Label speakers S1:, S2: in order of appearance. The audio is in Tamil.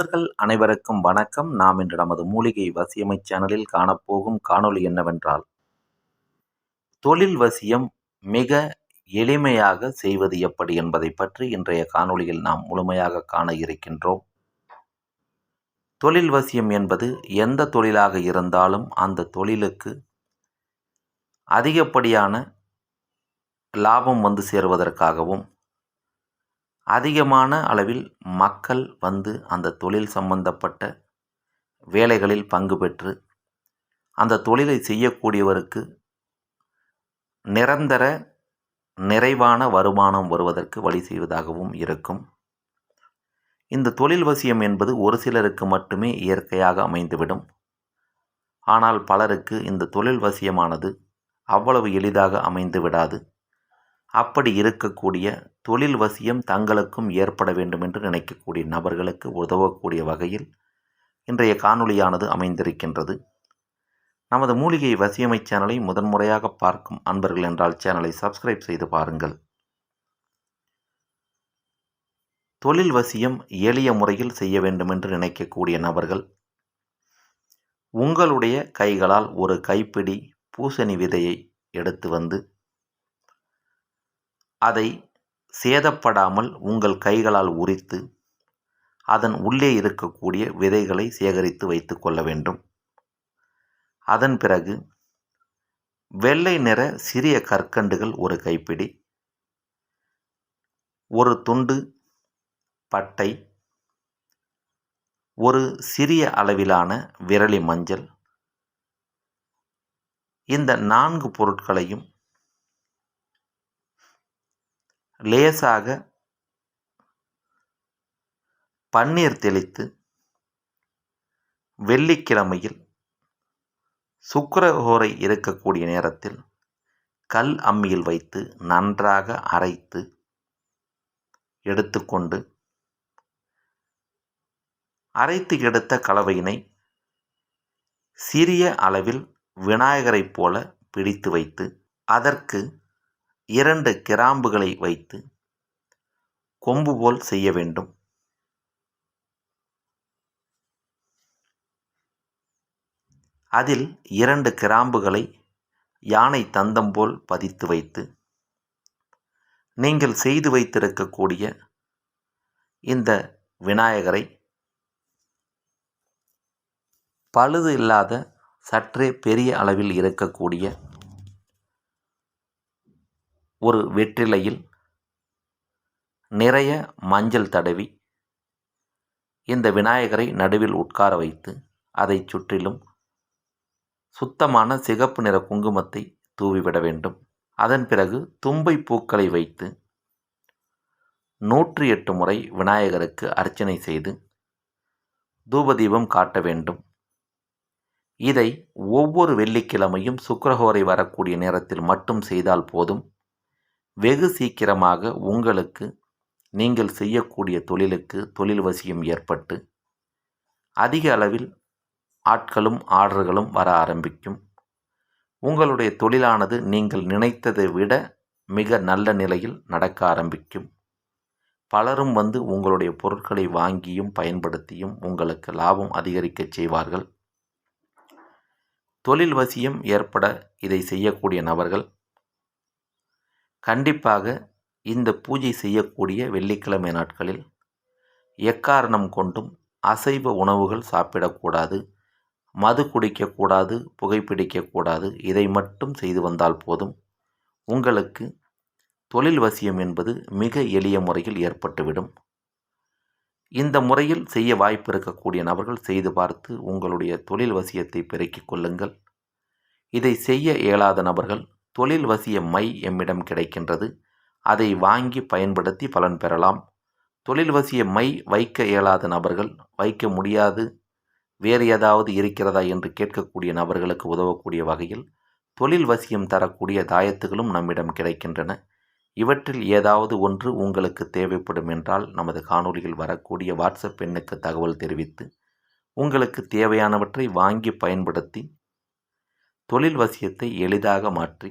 S1: நண்பர்கள் அனைவருக்கும் வணக்கம். நாம் இன்று நமது மூலிகை வசியமை சேனலில் காணப்போகும் காணொளி என்னவென்றால் தொழில் வசியம் மிக எளிமையாக செய்வது எப்படி என்பதை பற்றி இன்றைய காணொளியில் நாம் முழுமையாக காண இருக்கின்றோம். தொழில் வசியம் என்பது எந்த தொழிலாக இருந்தாலும் அந்த தொழிலுக்கு அதிகப்படியான லாபம் வந்து சேருவதற்காகவும் அதிகமான அளவில் மக்கள் வந்து அந்த தொழில் சம்பந்தப்பட்ட வேலைகளில் பங்கு பெற்று அந்த தொழிலை செய்யக்கூடியவருக்கு நிரந்தர நிறைவான வருமானம் வருவதற்கு வழி செய்வதாகவும் இருக்கும். இந்த தொழில் வசியம் என்பது ஒரு சிலருக்கு மட்டுமே இயற்கையாக அமைந்துவிடும். ஆனால் பலருக்கு இந்த தொழில் வசியமானது அவ்வளவு எளிதாக அமைந்து விடாது அப்படி இருக்கக்கூடிய தொழில் வசியம் தங்களுக்கும் ஏற்பட வேண்டும் என்று நினைக்கக்கூடிய நபர்களுக்கு உதவக்கூடிய வகையில் இன்றைய காணொளியானது அமைந்திருக்கின்றது. நமது மூலிகை வசியமை சேனலை முதன்முறையாக பார்க்கும் அன்பர்கள் என்றால் சேனலை சப்ஸ்கிரைப் செய்து பாருங்கள். தொழில் வசியம் எளிய முறையில் செய்ய வேண்டும் என்று நினைக்கக்கூடிய நபர்கள் உங்களுடைய கைகளால் ஒரு கைப்பிடி பூசணி விதையை எடுத்து வந்து அதை சேதப்படாமல் உங்கள் கைகளால் உரித்து அதன் உள்ளே இருக்கக்கூடிய விதைகளை சேகரித்து வைத்து கொள்ள வேண்டும். அதன் பிறகு வெள்ளை நிற சிறிய கற்கண்டுகள் ஒரு கைப்பிடி ஒரு துண்டு பட்டை ஒரு சிறிய அளவிலான விரலி மஞ்சள் இந்த நான்கு பொருட்களையும் லேசாக பன்னீர் தெளித்து வெள்ளிக்கிழமையில் சுக்கரஹோரை இருக்கக்கூடிய நேரத்தில் கல் அம்மியில் வைத்து நன்றாக அரைத்து எடுத்துக்கொண்டு அரைத்து எடுத்த கலவையினை சிறிய அளவில் விநாயகரைப் போல பிடித்து வைத்து அதற்கு இரண்டு கிராம்புகளை வைத்து கொம்பு போல் செய்ய வேண்டும். அதில் இரண்டு கிராம்புகளை யானை தந்தம் போல் பதித்து வைத்து நீங்கள் செய்து வைத்திருக்கக்கூடிய இந்த விநாயகரை பழுது இல்லாத சற்றே பெரிய அளவில் இருக்கக்கூடிய ஒரு வெற்றிலையில் நிறைய மஞ்சள் தடவி இந்த விநாயகரை நடுவில் உட்கார வைத்து அதை சுற்றிலும் சுத்தமான சிகப்பு நிற குங்குமத்தை தூவிவிட வேண்டும். அதன் பிறகு தும்பை பூக்களை வைத்து நூற்றி எட்டு முறை விநாயகருக்கு அர்ச்சனை செய்து தூபதீபம் காட்ட வேண்டும். இதை ஒவ்வொரு வெள்ளிக்கிழமையும் சுக்கரஹோரை வரக்கூடிய நேரத்தில் மட்டும் செய்தால் போதும். வெகு சீக்கிரமாக உங்களுக்கு நீங்கள் செய்யக்கூடிய தொழிலுக்கு தொழில் வசியம் ஏற்பட்டு அதிக அளவில் ஆட்களும் ஆர்டர்களும் வர ஆரம்பிக்கும். உங்களுடைய தொழிலானது நீங்கள் நினைத்ததை விட மிக நல்ல நிலையில் நடக்க ஆரம்பிக்கும். பலரும் வந்து உங்களுடைய பொருட்களை வாங்கியும் பயன்படுத்தியும் உங்களுக்கு லாபம் அதிகரிக்கச் செய்வார்கள். தொழில் வசியம் ஏற்பட இதை செய்யக்கூடிய நபர்கள் கண்டிப்பாக இந்த பூஜை செய்யக்கூடிய வெள்ளிக்கிழமை நாட்களில் எக்காரணம் கொண்டும் அசைவ உணவுகள் சாப்பிடக்கூடாது மது குடிக்கக்கூடாது புகைப்பிடிக்கக்கூடாது இதை மட்டும் செய்து வந்தால் போதும். உங்களுக்கு தொழில் வசியம் என்பது மிக எளிய முறையில் ஏற்பட்டுவிடும். இந்த முறையில் செய்ய வாய்ப்பு இருக்கக்கூடிய நபர்கள் செய்து பார்த்து உங்களுடைய தொழில் வசியத்தை பெருக்கிக் கொள்ளுங்கள். இதை செய்ய இயலாத நபர்கள் தொழில் வசிய மை எம்மிடம் கிடைக்கின்றது. அதை வாங்கி பயன்படுத்தி பலன் பெறலாம். தொழில் வசிய மை வைக்க இயலாத நபர்கள் வைக்க முடியாது. வேறு ஏதாவது இருக்கிறதா என்று கேட்கக்கூடிய நபர்களுக்கு உதவக்கூடிய வகையில் தொழில் வசியம் தரக்கூடிய தாயத்துகளும் நம்மிடம் கிடைக்கின்றன. இவற்றில் ஏதாவது ஒன்று உங்களுக்கு தேவைப்படும் என்றால் நமது காணொலியில் வரக்கூடிய வாட்ஸ்அப் எண்ணுக்கு தகவல் தெரிவித்து உங்களுக்கு தேவையானவற்றை வாங்கி பயன்படுத்தி தொழில் வசியத்தை எளிதாக மாற்றி